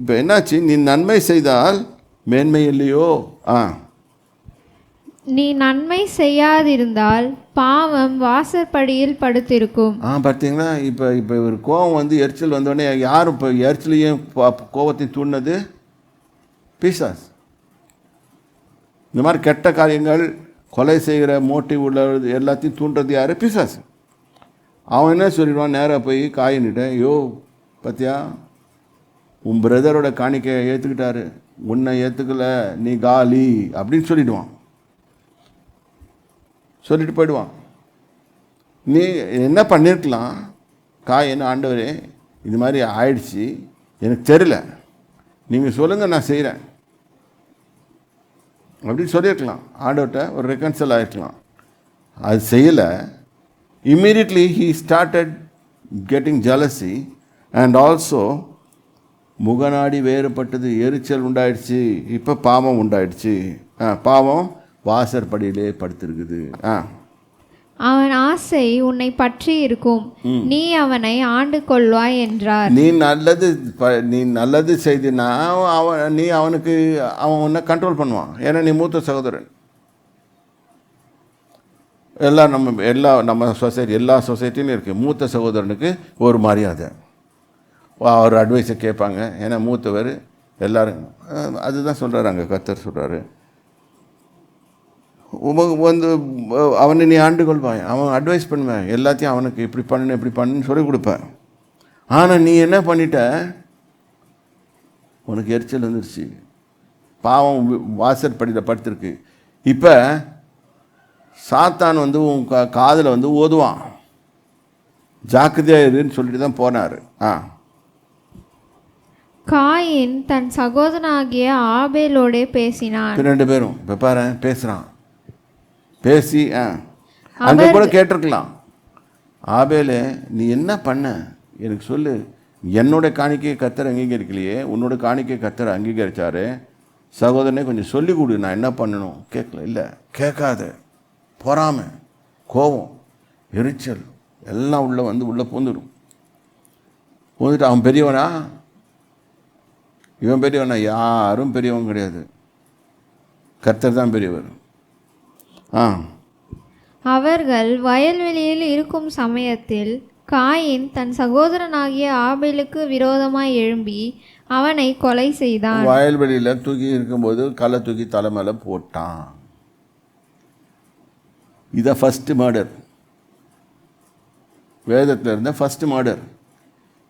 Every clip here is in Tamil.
இப்போ என்னாச்சு? நீ நன்மை செய்தால் மேன்மை இல்லையோ? ஆ. நீ நன்மை செய்யாதிருந்தால் பாவம் வாசற்படியில் படுத்திருக்கும். ஆ பார்த்தீங்களா? இப்போ இப்போ ஒரு கோவம் வந்து எரிச்சல் வந்தோடனே யார் இப்போ எரிச்சலையும் கோவத்தையும் தூண்டினது? பிசாஸ் இந்த மாதிரி கெட்ட காரியங்கள் கொலை செய்கிற மோட்டிவ் உள்ள எல்லாத்தையும் தூண்டுறது யார்? பிசாஸ் அவன் என்ன சொல்லிடுவான்? நேராக போய் காயின்னுட்டேன் யோ பார்த்தியா உன் பிரதரோட காணிக்கையை ஏற்றுக்கிட்டாரு உன்னை ஏற்றுக்கல நீ காலி அப்படின்னு சொல்லிடுவான். சொல்லிட்டு போயிடுவான். நீ என்ன பண்ணியிருக்கலாம் என்ன ஆண்டவர் இது மாதிரி ஆயிடுச்சு. எனக்கு தெரியல. நீங்கள் சொல்லுங்கள் நான் செய்கிறேன் அப்படின்னு சொல்லியிருக்கலாம். ஆண்டவர்கிட்ட ஒரு ரெக்கன்சல் ஆகிருக்கலாம் அது செய்யலை. Immediately he started getting jealousy and also முகநாடி வேறுபட்டது எரிச்சல் உண்டாயிடுச்சு இப்போ பாவம் உண்டாயிடுச்சு. ஆ பாவம் வாசற்படியிலே படுத்திருக்குது. ஆ. அவன் ஆசை உன்னை பற்றி இருக்கும். நீ அவனை ஆண்டு கொள்வாய் என்றார். நீ நல்லது நீ நல்லது செய்தினா அவன் நீ அவனுக்கு அவன் உன்னை கண்ட்ரோல் பண்ணுவான். ஏன்னா நீ மூத்த சகோதரன். எல்லா நம்ம எல்லா நம்ம சொசைட்டி எல்லா சொசைட்டிலையும் இருக்குது மூத்த சகோதரனுக்கு ஒரு மரியாதை. அவர் அட்வைஸை கேட்பாங்க. ஏன்னா மூத்தவர் எல்லோரும் அதுதான் சொல்கிறாரு அங்கே கத்தர் சொல்கிறாரு வந்து அவனை நீ ஆண்டு கொள்வாய். அவன் அட்வைஸ் பண்ணுவேன். எல்லாத்தையும் அவனுக்கு இப்படி பண்ணு இப்படி பண்ணுன்னு சொல்லி கொடுப்பேன். ஆனால் நீ என்ன பண்ணிட்ட? உனக்கு எரிச்சல் வந்துருச்சு. பாவம் வாசர் படியில் படுத்திருக்கு. இப்போ சாத்தான் வந்து உன் கா காதில் வந்து ஓதுவான். ஜாக்கிரதையாக இருன்னு சொல்லிட்டு தான் போனார். ஆ. காயின் தன் சகோதரனாகிய ஆபேலோடே பேசினான். ரெண்டு பேரும் இப்போ பாரு பேசுகிறான் பேசி ஆ. அங்கே கூட கேட்டிருக்கலாம். ஆபேலே நீ என்ன பண்ண? எனக்கு சொல்லு. என்னோட காணிக்கையை கத்தர் அங்கீகரிக்கலையே உன்னோட காணிக்கை கத்தர் அங்கீகரிச்சாரு. சகோதரனே கொஞ்சம் சொல்லி கொடு நான் என்ன பண்ணணும்? கேட்கல இல்லை. கேட்காத. பொறாமை கோபம் எரிச்சல் எல்லாம் உள்ள வந்து உள்ளே பூந்துடும் பூந்துட்டு அவன் பெரியவனா? இவன் பெரியவனா? யாரும் பெரியவன் கிடையாது. கர்த்தர் தான் பெரியவர். ஆ. அவர்கள் வயல்வெளியில் இருக்கும் சமயத்தில் காயின் தன் சகோதரனாகிய ஆபேலுக்கு விரோதமாய் எழும்பி அவனை கொலை செய்தான். வயல்வெளியில் தூக்கி இருக்கும்போது கல்லை தூக்கி தலை மேலே போட்டான். இதை ஃபஸ்ட்டு மர்டர் வேதத்தில் இருந்த ஃபஸ்ட்டு மர்டர்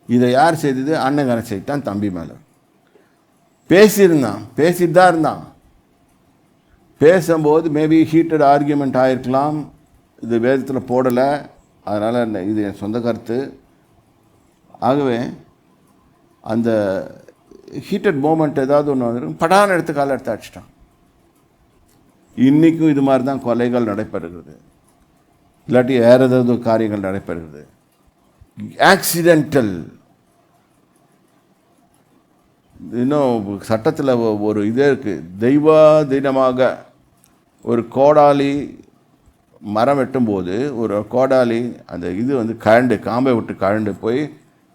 இதை யார் செய்தது? அண்ணங்காரன் செய்தான் தம்பி மேலே. பேசியிருந்தான் பேசிட்டு தான் இருந்தான். பேசும்போது மேபி ஹீட்டட் ஆர்கியூமெண்ட் ஆகிருக்கலாம் இது வேதத்தில் போடலை. அதனால் இது என் சொந்த கருத்து. ஆகவே அந்த ஹீட்டட் மூமெண்ட் ஏதாவது ஒன்று வந்துடும் படான எடுத்து காலை எடுத்து அடிச்சிட்டான். இன்றைக்கும் இது மாதிரி தான் கொலைகள் நடைபெறுகிறது. இல்லாட்டி வேறு ஏதாவது காரியங்கள் நடைபெறுகிறது. ஆக்சிடென்டல் இன்னும் சட்டத்தில் ஒரு இதே இருக்குது தெய்வாதீனமாக ஒரு கோடாலி மரம் வெட்டும்போது ஒரு கோடாலி அந்த இது வந்து கழண்டு காம்பை விட்டு கழண்டு போய்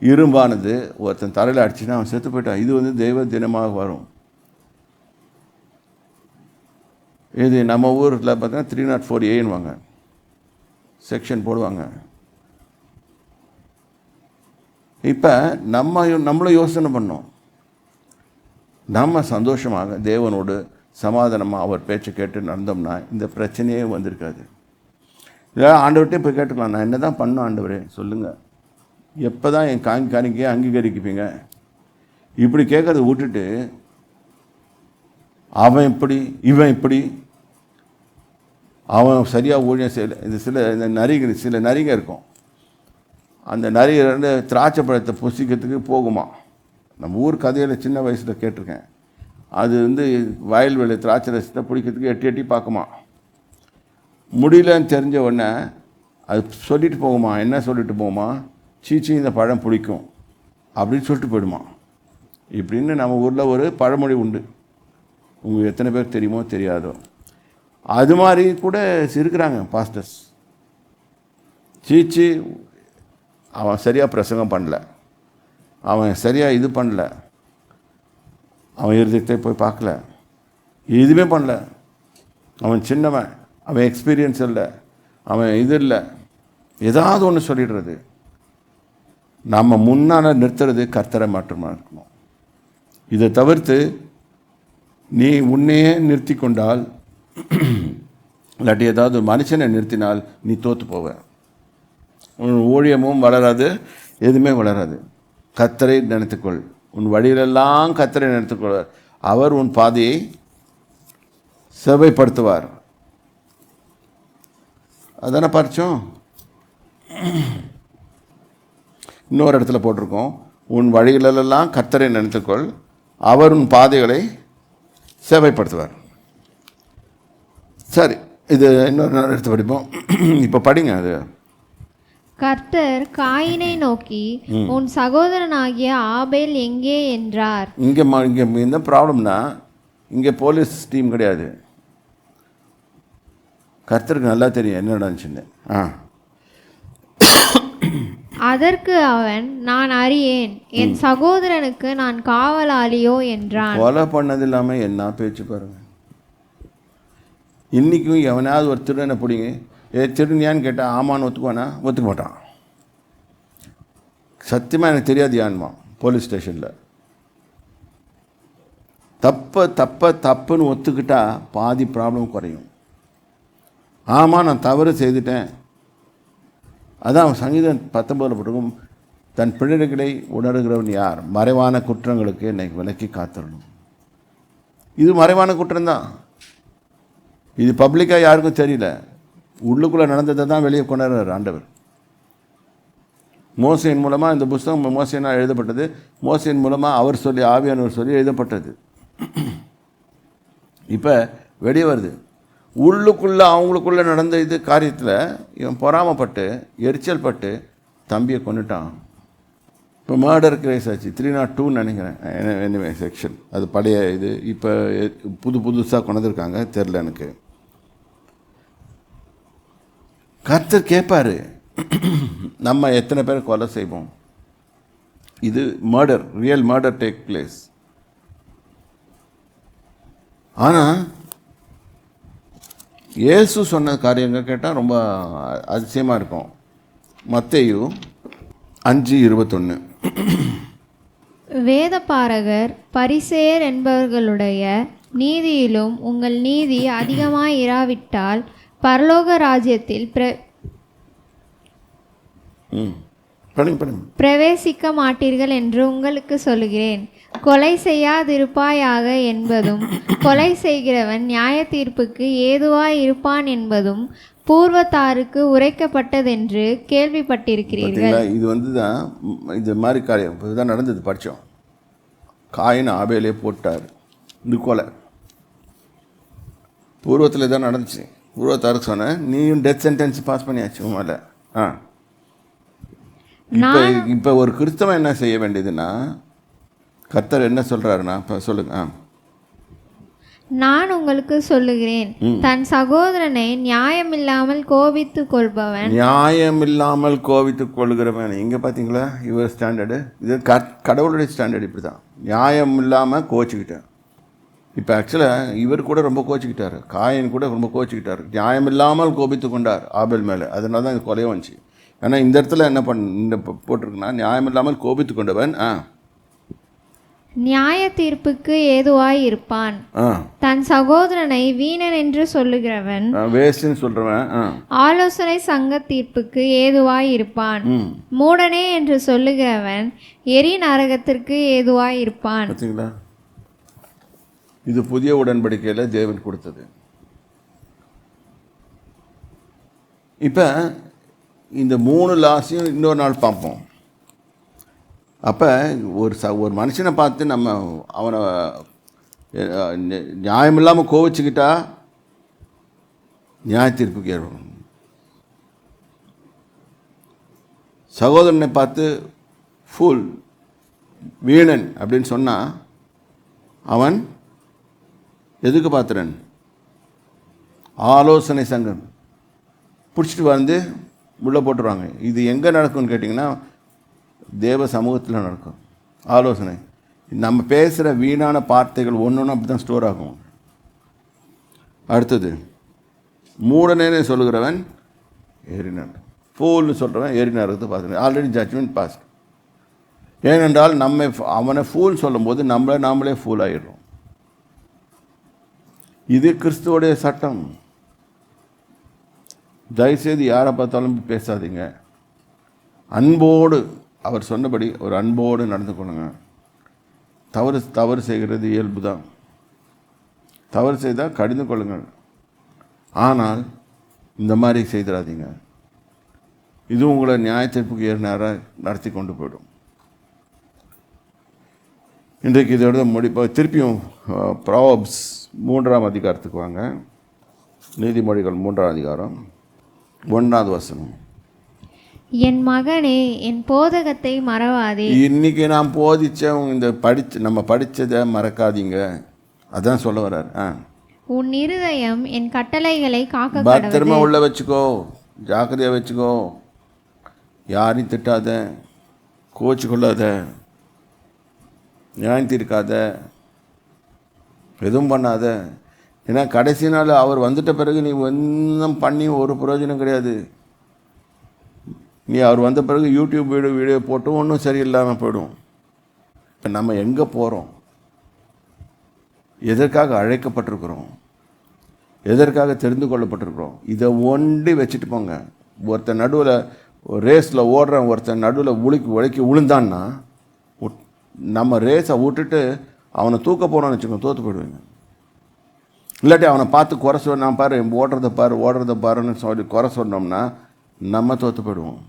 இரும்பானது ஒருத்தன் தலையில் அடிச்சுன்னா அவன் செத்து போயிட்டான். இது வந்து தெய்வ தினமாக வரும். இது நம்ம ஊரில் பார்த்தீங்கன்னா த்ரீ நாட் ஃபோர் ஏன்னுவாங்க செக்ஷன் போடுவாங்க. இப்போ நம்ம நம்மளும் யோசனை பண்ணோம். நம்ம சந்தோஷமாக தேவனோடு சமாதானமாக அவர் பேச்சை கேட்டு நடந்தோம்னா இந்த பிரச்சனையே வந்திருக்காது. இல்லை ஆண்டவர்கிட்டே போய் கேட்டுக்கலாம். நான் என்ன தான் பண்ணும் ஆண்டவரே? சொல்லுங்கள் எப்போ தான் என் காங்கி காணிக்கையை அங்கீகரிக்குப்பீங்க இப்படி கேட்குறத விட்டுட்டு அவன் இப்படி இவன் இப்படி அவன் சரியாக ஊழியம் செய்யலை. இந்த சில இந்த நரிகள் சில நரிங்க இருக்கும். அந்த நரிகள் வந்து திராட்சை பழத்தை புசிக்கிறதுக்கு போகுமா? நம்ம ஊர் கதையில் சின்ன வயசில் கேட்டிருக்கேன். அது வந்து வயல்வெளி திராட்சை ரசத்தை பிடிக்கிறதுக்கு எட்டி எட்டி பார்க்குமா. முடியலன்னு தெரிஞ்ச உடனே அது சொல்லிட்டு போகுமா என்ன சொல்லிட்டு போகுமா சீச்சி இந்த பழம் பிடிக்கும் அப்படின்னு சொல்லிட்டு போயிடுமா. இப்படின்னு நம்ம ஊரில் ஒரு பழமொழி உண்டு. உங்களுக்கு எத்தனை பேர் தெரியுமோ தெரியாதோ. அது மாதிரி கூட இருக்கிறாங்க பாஸ்டர்ஸ் சீச்சி அவன் சரியாக பிரசங்கம் பண்ணல. அவன் சரியாக இது பண்ணல. அவன் இருதயத்தை போய் பார்க்கல. எதுவுமே பண்ணல. அவன் சின்னவன். அவன் எக்ஸ்பீரியன்ஸ் இல்லை. அவன் இது இல்லை. ஏதாவது ஒன்று சொல்லிடுறது. நம்ம முன்னால் நிறுத்துறது கர்த்தரை மாற்றமாக இருக்கணும். இதை தவிர்த்து நீ உன்னையே நிறுத்தி கொண்டால் இல்லாட்டி ஏதாவது மனுஷனை நிறுத்தினால் நீ தோற்று போவ. உன் ஊழியமும் வளராது எதுவுமே வளராது. கத்தரை நினைத்துக்கொள். உன் வழியிலெல்லாம் கத்தரை நினைத்துக்கொள்வார் அவர் உன் பாதையை செவைப்படுத்துவார். அதான பரிச்சோம்? இன்னொரு இடத்துல போட்டிருக்கோம். உன் வழிகளெல்லாம் கத்தரை நினைத்துக்கொள். அவர் உன் பாதைகளை சேவைப்படுத்துவார். சரி இது இன்னொரு நாள் எடுத்து படிப்போம். இப்போ படிங்க அது. கர்த்தர் காயினை நோக்கி உன் சகோதரனாகிய ஆபேல் எங்கே? என்றார். இங்கே இங்கே என்ன ப்ராப்ளம்னா இங்கே போலீஸ் டீம் கிடையாது. கர்த்தருக்கு நல்லா தெரியும் என்ன நடந்துச்சுன்னு. ஆ. அதற்கு அவன் நான் அறியேன். என் சகோதரனுக்கு நான் காவலாளியோ? என்றான். கொலை பண்ணது இல்லாமல் என்ன பேச்சு பாருங்க. இன்றைக்கும் எவனாவது ஒரு திருடனை பிடிங்க? ஏ திருநியான்னு கேட்டால் ஆமான்னு ஒத்துக்குவானா? ஒத்துக்க மாட்டான். சத்தியமாக எனக்கு தெரியாது யான்மா போலீஸ் ஸ்டேஷனில். தப்ப தப்ப தப்புன்னு ஒத்துக்கிட்டா பாதி ப்ராப்ளம் குறையும். ஆமாம் நான் தவறு செய்துட்டேன். அதான் சங்கீதம் பத்தொம்பதில் போட்டிருக்கும் தன் பிள்ளைகளை உணர்கிறவன் யார்? மறைவான குற்றங்களுக்கு என்னை விலக்கி காத்திடணும் இது மறைவான குற்றம்தான். இது பப்ளிக்காக யாருக்கும் தெரியல. உள்ளுக்குள்ளே நடந்ததை தான் வெளியே கொண்டாடுறார் ஆண்டவர். மோசையின் மூலமாக இந்த புஸ்தகம் மோசையினால் எழுதப்பட்டது. மோசையின் மூலமாக அவர் சொல்லி ஆவியானவர் சொல்லி எழுதப்பட்டது. இப்போ வெளியே வருது. உள்ளுக்குள்ளே அவங்களுக்குள்ளே நடந்த இது காரியத்தில் இவன் பொறாமப்பட்டு எரிச்சல் பட்டு தம்பியை கொண்டுட்டான் இப்போ மர்டர் கிரேஸ் ஆச்சு. த்ரீ நாட் டூன்னு நினைக்கிறேன். எனிவே செக்ஷன் அது பழைய இது. இப்போ புது புதுசாக கொண்டிருக்காங்க தெரில எனக்கு. கர்த்தர் கேட்பார் நம்ம எத்தனை பேர் கொலை செய்வோம்? இது murder real murder take place ஆனால் இயேசு சொன்ன காரியங்கள் கேட்டால் ரொம்ப அதிசயமாக இருக்கும். மத்தையு அஞ்சு இருபத்தொன்று வேதபாரகர் பரிசேயர் என்பவர்களுடைய நீதியிலும் உங்கள் நீதி அதிகமாக இராவிட்டால் பரலோக ராஜ்யத்தில் பிர பிரவேசிக்க மாட்டீர்கள் என்று உங்களுக்கு சொல்லுகிறேன். கொலை செய்யாதிருப்பாயாக என்பதும் கொலை செய்கிறவன் நியாய தீர்ப்புக்கு ஏதுவாய் இருப்பான் என்பதும் பூர்வத்தாருக்கு உரைக்கப்பட்டதென்று கேள்விப்பட்டிருக்கிறீர்கள். இது வந்து தான் இது மாதிரி காரியம். இதுதான் நடந்தது படித்தோம் காயின் ஆபேலே போட்டார். இது கொலை. பூர்வத்தில் தான் நடந்துச்சு. பூர்வத்தாருக்கு சொன்னேன். நீயும் டெத் சென்டென்ஸ் பாஸ் பண்ணியாச்சு உன் மேலே ஆ. இப்போ இப்போ ஒரு கிறிஸ்தவன் என்ன செய்ய வேண்டியதுன்னா கர்த்தர் என்ன சொல்கிறாருன்னா இப்போ சொல்லுங்க ஆ. நான் உங்களுக்கு சொல்லுகிறேன். தன் சகோதரனை நியாயமில்லாமல் கோபித்துக் கொள்பவன். நியாயம் இல்லாமல் கோவித்துக் கொள்கிறவன். இங்கே பார்த்தீங்களா இவர் ஸ்டாண்டர்டு இது கடவுளுடைய ஸ்டாண்டர்டு இப்படி தான் நியாயம் இல்லாமல் கோச்சிக்கிட்டேன். இப்போ ஆக்சுவலாக இவர் கூட ரொம்ப கோச்சிக்கிட்டார். காயன் கூட ரொம்ப கோச்சிக்கிட்டார். நியாயம் இல்லாமல் கோபித்து கொண்டார் ஆபேல் மேலே. அதனால தான் இது கொலையும் வந்துச்சு. ஏன்னா இந்த இடத்துல என்ன பண்ண இந்த போட்டிருக்குன்னா நியாயம் இல்லாமல் கோபித்து கொண்டவன் ஆ. நியாய தீர்ப்புக்கு ஏதுவாய் இருப்பான். தன் சகோதரனை வீணன் என்று சொல்லுகிறவன். வேஸ்ட்டுன்னு சொல்கிறவன் ஆ. ஆலோசனை சங்க தீர்ப்புக்கு ஏதுவாய் இருப்பான். மூடனே என்று சொல்லுகிறவன் எரி நரகத்திற்கு ஏதுவாய் இருப்பான். இது புதிய உடன்படிக்கையில் தேவன் கொடுத்தது. இப்போ இந்த மூணு லாஸையும் இன்னொரு நாள் பார்ப்போம். அப்போ ஒரு ச ஒரு மனுஷனை பார்த்து நம்ம அவனை நியாயம் இல்லாமல் நியாயமில்லாமல் கோவிச்சுக்கிட்டா நியாய தீர்ப்புக்கு ஏற்படும். சகோதரனை பார்த்து ஃபுல் வீணன் அப்படின்னு சொன்னால் அவன் எதுக்கு பாத்திரன் ஆலோசனை சங்கம். பிடிச்சிட்டு வந்து உள்ளே போட்டுருவாங்க. இது எங்கே நடக்கும்னு கேட்டிங்கன்னா தேவ சமூகத்தில் நடக்கும். ஆலோசனை. நம்ம பேசுகிற வீணான வார்த்தைகள் ஒன்று ஒன்று அப்படி தான் ஸ்டோர் ஆகும். அடுத்தது மூடனேன்னு சொல்லுகிறவன் ஏறினான். ஃபூல்னு சொல்கிறவன் ஏறினாருக்கு பார்த்துட்டு ஆல்ரெடி ஜட்ஜ்மெண்ட் பாஸ் ஏனென்றால் நம்ம அவனை ஃபூல் சொல்லும்போது நம்மளை நாமளே ஃபூல் ஆகிடுறோம் இது கிறிஸ்துவோடைய சட்டம். தயவுசெய்து யாரை பார்த்தாலும் பேசாதீங்க. அன்போடு அவர் சொன்னபடி ஒரு அன்போடு நடந்து கொள்ளுங்க. தவறு தவறு செய்கிறது இயல்பு தான். தவறு செய்தால் கடிந்து கொள்ளுங்கள். ஆனால் இந்த மாதிரி செய்திடாதீங்க இது உங்களை நியாயத்தீர்ப்புக்கு ஏறு நேராக நடத்தி கொண்டு போயிடும். இன்றைக்கு இதோட முடிப்பா திருப்பியும் ப்ராப்ஸ் மூன்றாம் அதிகாரத்துக்கு வாங்க. நீதிமொழிகள் மூன்றாம் அதிகாரம் ஒன்றாவது வசனம். என் மகனே என் போதகத்தை மறவாதே. இன்னைக்கு நான் போதிச்ச இந்த படிச்ச நம்ம படித்ததை மறக்காதீங்க. அதான் சொல்ல வர்றார் ஆ. உன் இருதயம் என் கட்டளைகளை காக்க பத்திரமா உள்ள வச்சுக்கோ ஜாக்கிரதையாக வச்சுக்கோ. யாரையும் திட்டாத கோச்சு கொள்ளாத நியாயம் தீர்க்காத எதுவும் பண்ணாத. ஏன்னா கடைசி நாள் அவர் வந்துட்ட பிறகு நீ ஒன்றும் பண்ணி ஒரு பிரயோஜனம் கிடையாது. நீ அவர் வந்த பிறகு யூடியூப் வீடியோ வீடியோ போட்டும் ஒன்றும் சரியில்லாமல் போயிடும். இப்போ நம்ம எங்கே போகிறோம் எதற்காக அழைக்கப்பட்டிருக்கிறோம்? எதற்காக தெரிந்து கொள்ளப்பட்டிருக்கிறோம்? இதை ஒண்டி வச்சுட்டு போங்க. ஒருத்தன் நடுவில் ரேஸில் ஓடுறவன் ஒருத்தன் நடுவில் உழுக்கி உழைக்கி விழுந்தான்னா நம்ம ரேஸை விட்டுட்டு அவனை தூக்க போனோம்னு வச்சுக்கோங்க தோற்று போயிடுவீங்க. இல்லாட்டி அவனை பார்த்து குறை சொன்னா பாரு ஓடுறத பாரு ஓடுறத பாருன்னு சொல்லி குறை சொன்னோம்னா நம்ம தோற்று போயிடுவோம்.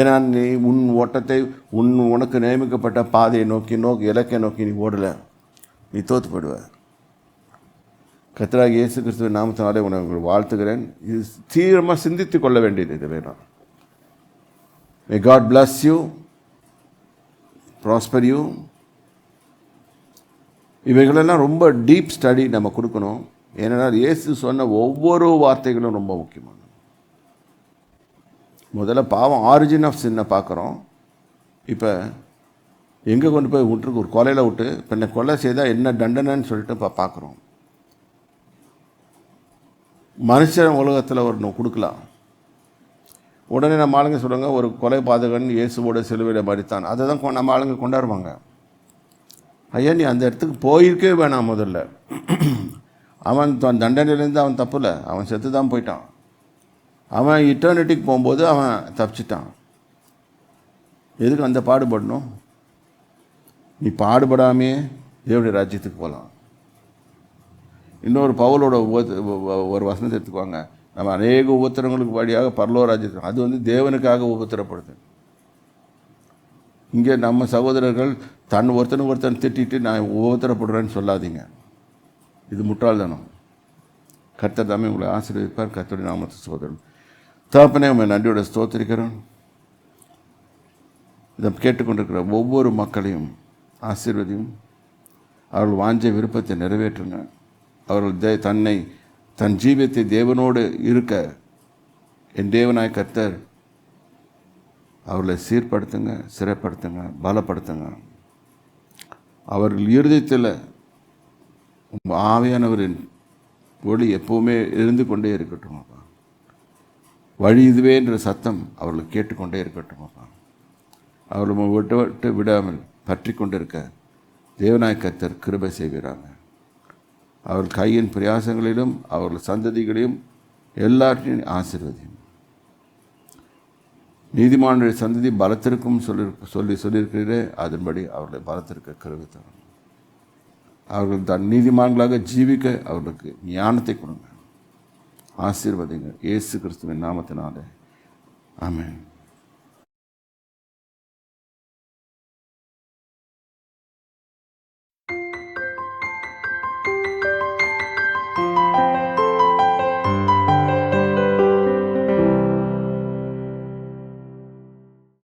ஏன்னா நீ உன் ஓட்டத்தை உன் உனக்கு நியமிக்கப்பட்ட பாதையை நோக்கி நோக்கி இலக்கை நோக்கி நீ ஓடலை நீ தோற்று போயிடுவ. கர்த்தராகிய இயேசு கிறிஸ்துவ நாமத்தினாலே உனக்கு வாழ்த்துகிறேன். இது தீவிரமாக சிந்தித்து கொள்ள வேண்டியது இது வேணும். May God bless you prosper you இவைகளெல்லாம் ரொம்ப டீப் ஸ்டடி நம்ம கொடுக்கணும். ஏனென்றால் இயேசு சொன்ன ஒவ்வொரு வார்த்தைகளும் ரொம்ப முக்கியமானது. முதல்ல பாவம் ஆரிஜின் ஆஃப் சின்ன பார்க்குறோம். இப்போ எங்கே கொண்டு போய் விட்டுருக்கு? ஒரு கொலையில் விட்டு இப்போ என்ன கொலை செய்தால் என்ன தண்டனைன்னு சொல்லிட்டு இப்போ பார்க்குறோம். மனுஷன் உலகத்தில் ஒரு கொடுக்கலாம். உடனே நம்ம ஆளுங்க சொல்லுவாங்க ஒரு கொலை பாதகன் இயேசுவோட சிலுவையில் மறித்தான். அதை தான் நம்ம ஆளுங்க கொண்டாடுவாங்க. ஐயா நீ அந்த இடத்துக்கு போயிருக்கவே வேணாம் முதல்ல. அவன் தன் தண்டனையிலேருந்து அவன் தப்புல அவன் செத்து தான் போயிட்டான். அவன் இட்டர்னிட்டிக்கு போகும்போது அவன் தப்பிச்சிட்டான். எதுக்கு அந்த பாடுபடணும்? நீ பாடுபடாமே தேவடைய ராஜ்யத்துக்கு போகலாம் இன்னொரு பவுலோட ஒரு வசனத்தை எடுத்துக்குவாங்க நம்ம அநேக உபத்திரங்களுக்கு வழியாக பரலோ ராஜ்யத்துக்கு அது வந்து தேவனுக்காக உபத்திரப்படுது. இங்கே நம்ம சகோதரர்கள் தன் ஒருத்தனுக்கு ஒருத்தன் திட்டிட்டு நான் உபத்திரப்படுறேன்னு சொல்லாதீங்க. இது முட்டாள்தனம். கர்த்தர் தாமே உங்களை ஆசீர்வதிப்பார். கர்த்தருடைய நாமத்து சகோதரன். தாப்பனே உங்கள் நன்றியோட ஸ்தோத்திரிக்கிறோம். இதை கேட்டுக்கொண்டிருக்கிற ஒவ்வொரு மக்களையும் ஆசீர்வதியும். அவர்கள் வாஞ்ச விருப்பத்தை நிறைவேற்றுங்க. அவர்கள் தே தன்னை தன் ஜீவியத்தை தேவனோடு இருக்க என் தேவனாய் கர்த்தர் அவர்களை சீர்படுத்துங்க சிறைப்படுத்துங்க பலப்படுத்துங்க. அவர்கள் இருதயத்தில் உங்கள் ஆவியானவரின் ஒளி எப்பவுமே இருந்து கொண்டே இருக்கட்டும் அப்பா. வழி இதுவே என்ற சத்தம் அவர்களை கேட்டுக்கொண்டே இருக்கட்டும் அப்பா. அவர்களை விட்டு விட்டு விடாமல் பற்றி கொண்டிருக்க தேவநாயக்கத்தர் கிருபை செய்கிறாங்க அவர்கள் கையின் பிரயாசங்களிலும் அவர்கள் சந்ததிகளையும் எல்லாற்றையும் ஆசிர்வதியும். நீதிமானுடைய சந்ததி பலத்திற்கும் சொல்லி சொல்லி சொல்லியிருக்கிறீரே அதன்படி அவர்களை பலத்திற்கு கருவி தரும். அவர்கள் தன் நீதிமான்களாக ஜீவிக்க அவர்களுக்கு ஞானத்தை கொடுங்க. ஆசீர்வதிங்க. இயேசு கிறிஸ்துவின் நாமத்தினாலே. ஆமேன்.